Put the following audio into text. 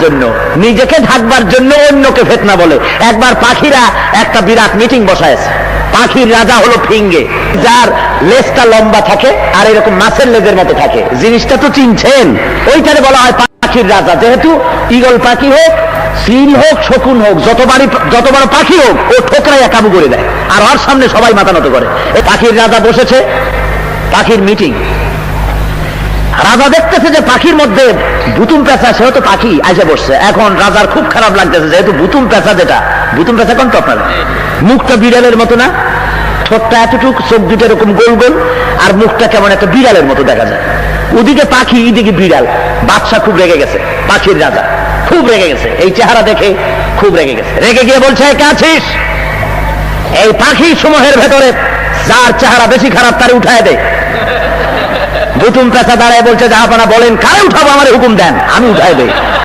জন্য, নিজেকে ঢাকবার জন্য অন্যকে ফেতনা বলে। একবার পাখিরা একটা বিরাট মিটিং বসায়ছে। পাখির রাজা হলো ফিঙ্গে। যার লেজটা লম্বা থাকে আর এরকম মাছের লেজের মতো থাকে। জিনিসটা তো চিনছেন? ওইটারে বলা হয় পাখির রাজা। যেহেতু ইগল পাখি হোক সিল হোক, শকুন হোক, যতবারই যত বড় পাখি হোক, ও ঠোকরাই কাবু করে দেয়। আর ওর সামনে সবাই মাথা নত করে। এই পাখির রাজা বসেছে। পাখির মিটিং রাজা দেখতেছে যে পাখির মধ্যে বুতুম পেঁচা, সেও তো পাখি আইসে বসছে। এখন রাজার খুব খারাপ লাগতেছে, যেহেতু বুতুম পেঁচা যেটা, বুতুম পেঁচা কোন তো আপনার? মুখটা বিড়ালের মতো না? ঠোঁটটা এতটুক, চোখ দুটো এরকম গোল গোল, আর মুখটা কেমন একটা বিড়ালের মতো দেখা যায়। ওদিকে পাখি এদিকে বিড়াল। বাদশা খুব রেগে গেছে, পাখির রাজা। খুব রেগে গেছে। এই চেহারা দেখে খুব রেগে গেছে। রেগে গিয়ে বলছে, কে আছিস? এই পাখি সমূহের ভেতরে যার চেহারা বেশি খারাপ, তারে উঠায় দেয় বুতুম পেশা দাঁড়ায় বলছে, যা আপনারা বলেন, কারে উঠাবো, আমার হুকুম দেন? আমি উঠাই দেই